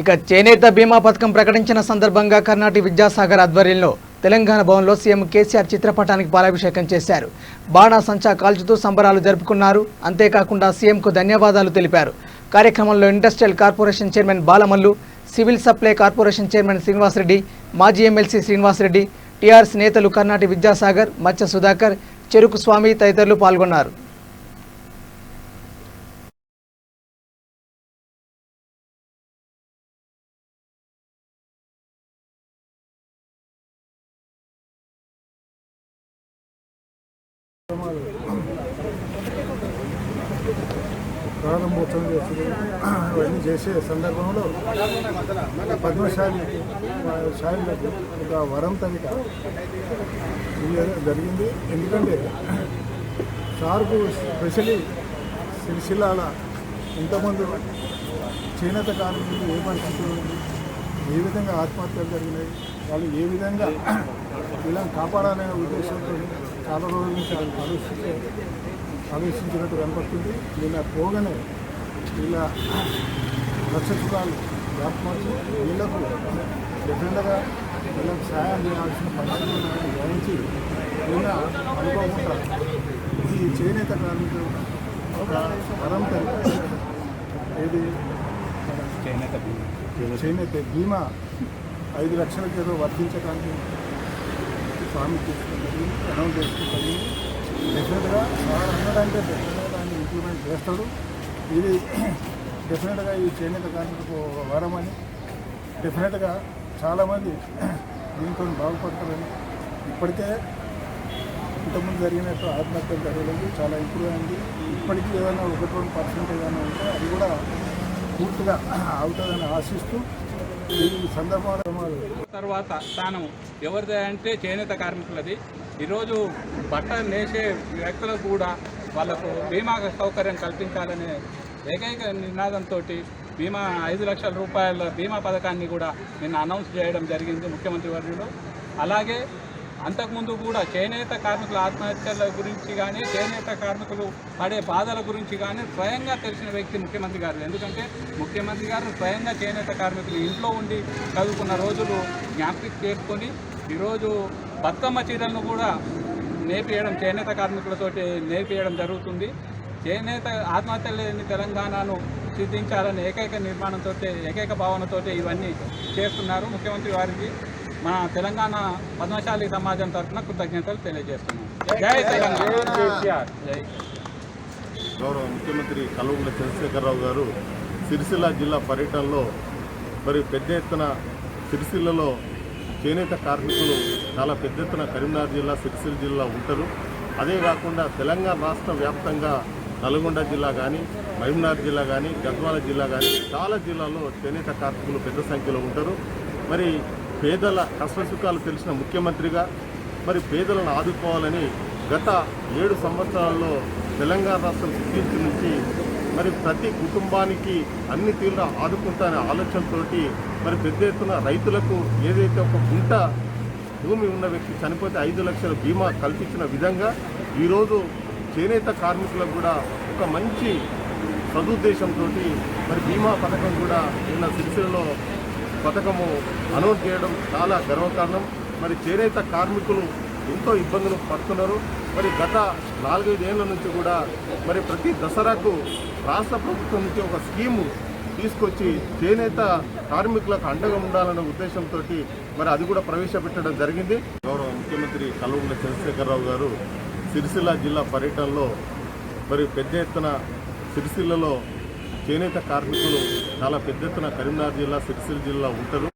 ఇక చేనేత బీమా పథకం ప్రకటించిన సందర్భంగా కర్ణాటి విద్యాసాగర్ ఆధ్వర్యంలో తెలంగాణ భవన్లో సీఎం కేసీఆర్ చిత్రపటానికి పాలాభిషేకం చేశారు. బాణా సంచా కాల్చుతూ సంబరాలు జరుపుకున్నారు. అంతేకాకుండా సీఎంకు ధన్యవాదాలు తెలిపారు. కార్యక్రమంలో industrial corporation chairman Balamallu civil supply corporation chairman Srinivasa Reddy మాజీ ఎమ్మెల్సీ శ్రీనివాసరెడ్డి టీఆర్ఎస్ నేతలు కర్ణాటి విద్యాసాగర్ మత్స్య సుధాకర్ చెరుకు స్వామి తదితరులు పాల్గొన్నారు. ప్రారంభోత్సవం చేసి అవన్నీ చేసే సందర్భంలో పద్మశాలి శాలిలకు ఒక వరం తనిక జరిగింది. ఎందుకంటే సార్కు స్పెషలీ సిరిసిల్లాల ఇంతమంది చేనేత కార్మికులు ఏ పరిస్థితులు ఏ విధంగా ఆత్మహత్యలు జరిగినాయి? వాళ్ళు ఏ విధంగా ఇలా కాపాడాలనే ఉద్దేశంతో చాలా రోజుల నుంచి వాళ్ళు కలుస్తుంటే ఆలోచించినట్టు కనపడుతుంది. వీళ్ళ పోగానే వీళ్ళ నక్షత్రాలు వ్యాప్తి వీళ్ళకు డెఫినెట్గా వీళ్ళకి సహాయం చేయాల్సిన పరిస్థితులు గ్రహించి వీళ్ళ అనుకోకుండా ఈ చేనేత కార్మికులు ఒక వరం కలిగి ఏది? చేనేత బీమా. ఐదు లక్షలకి ఏదో వర్తించడానికి స్వామి తీసుకుంటుంది అనౌన్స్ చేసుకుంటుంది డెఫినెట్గా సార్ అన్నదంటే డెఫినెట్గా దాన్ని ఇంప్లిమెంట్ చేస్తాడు. ఇది డెఫినెట్గా ఈ చేనేత కార్మికులకు వరమని డెఫినెట్గా చాలామంది దీంతో బాగుపడతారని ఇప్పటికే ఇంతకుముందు జరిగినట్టు ఆత్మహత్యలు జరగలేదు. చాలా ఇంప్రూవ్ అయింది. ఇప్పటికీ ఏదైనా ఒకటి రెండు పర్సెంట్ ఏదైనా ఉంటే అది కూడా పూర్తిగా అవుతుందని ఆశిస్తూ ఈ సందర్భంలో తర్వాత స్థానం ఎవరిది అంటే చేనేత కార్మికులది. ఈరోజు బట్టలు నేసే వ్యక్తులకు కూడా వాళ్ళకు బీమా సౌకర్యం కల్పించాలనే ఏకైక నినాదంతో బీమా ఐదు లక్షల రూపాయల బీమా పథకాన్ని కూడా నిన్న అనౌన్స్ చేయడం జరిగింది ముఖ్యమంత్రి వర్యులు. అలాగే అంతకుముందు కూడా చేనేత కార్మికుల ఆత్మహత్యల గురించి కానీ చేనేత కార్మికులు పడే బాధల గురించి కానీ స్వయంగా తెలిసిన వ్యక్తి ముఖ్యమంత్రి గారు. ఎందుకంటే ముఖ్యమంత్రి గారు స్వయంగా చేనేత కార్మికులు ఇంట్లో ఉండి చదువుకున్న రోజులు జ్ఞాపకం చేసుకొని ఈరోజు బతుకమ్మ చీరలను కూడా నేర్పియడం చేనేత కార్మికులతోటి నేర్పియడం జరుగుతుంది. చేనేత ఆత్మహత్య లేని తెలంగాణను సిద్ధించాలని ఏకైక నిర్మాణంతో ఏకైక భావనతో ఇవన్నీ చేస్తున్నారు ముఖ్యమంత్రి వారికి. మన తెలంగాణ పద్మశాలి సమాజం తరఫున కృతజ్ఞతలు తెలియజేస్తున్నాం. జై తెలంగాణ. గౌరవ ముఖ్యమంత్రి కల్వకుంట్ల చంద్రశేఖరరావు గారు సిరిసిల్ల జిల్లా పర్యటనలో మరి పెద్ద ఎత్తున సిరిసిల్లలో చేనేత కార్మికులు చాలా పెద్ద ఎత్తున కరీంనగర్ జిల్లా సిరిసిల్ల జిల్లా ఉంటారు. అదే కాకుండా తెలంగాణ రాష్ట్ర వ్యాప్తంగా నల్గొండ జిల్లా కానీ మహబూబ్నగర్ జిల్లా కానీ గద్వాల జిల్లా కానీ చాలా జిల్లాల్లో చేనేత కార్మికులు పెద్ద సంఖ్యలో ఉంటారు. మరి పేదల కష్టసుఖాలు తెలిసిన ముఖ్యమంత్రిగా మరి పేదలను ఆదుకోవాలని గత ఏడు సంవత్సరాల్లో తెలంగాణ రాష్ట్రం సిద్ధించి నుంచి మరి ప్రతి కుటుంబానికి అన్ని తీరులో ఆదుకుంటానే ఆలోచనతోటి మరి పెద్ద ఎత్తున రైతులకు ఏదైతే ఒక గుంట భూమి ఉన్న వ్యక్తి చనిపోతే ఐదు లక్షల బీమా కల్పించిన విధంగా ఈరోజు చేనేత కార్మికులకు కూడా ఒక మంచి సదుద్దేశంతో మరి బీమా పథకం కూడా నిన్న సిరిసిల్లలో పథకము అనౌన్స్ చేయడం చాలా గర్వకారణం. మరి చేనేత కార్మికులు ఎంతో ఇబ్బందులు పడుతున్నారు. మరి గత నాలుగైదేళ్ళ నుంచి కూడా మరి ప్రతి దసరాకు రాష్ట్ర ప్రభుత్వం నుంచి ఒక స్కీము తీసుకొచ్చి చేనేత కార్మికులకు అండగా ఉండాలనే ఉద్దేశంతో మరి అది కూడా ప్రవేశపెట్టడం జరిగింది. గౌరవ ముఖ్యమంత్రి కల్వకుంట్ల చంద్రశేఖరరావు గారు సిరిసిల్ల జిల్లా పర్యటనలో మరి పెద్ద ఎత్తున సిరిసిల్లలో చేనేత కార్మికులు చాలా పెద్ద ఎత్తున కరీంనగర్ జిల్లా సిరిసిల్ల జిల్లా ఉంటారు.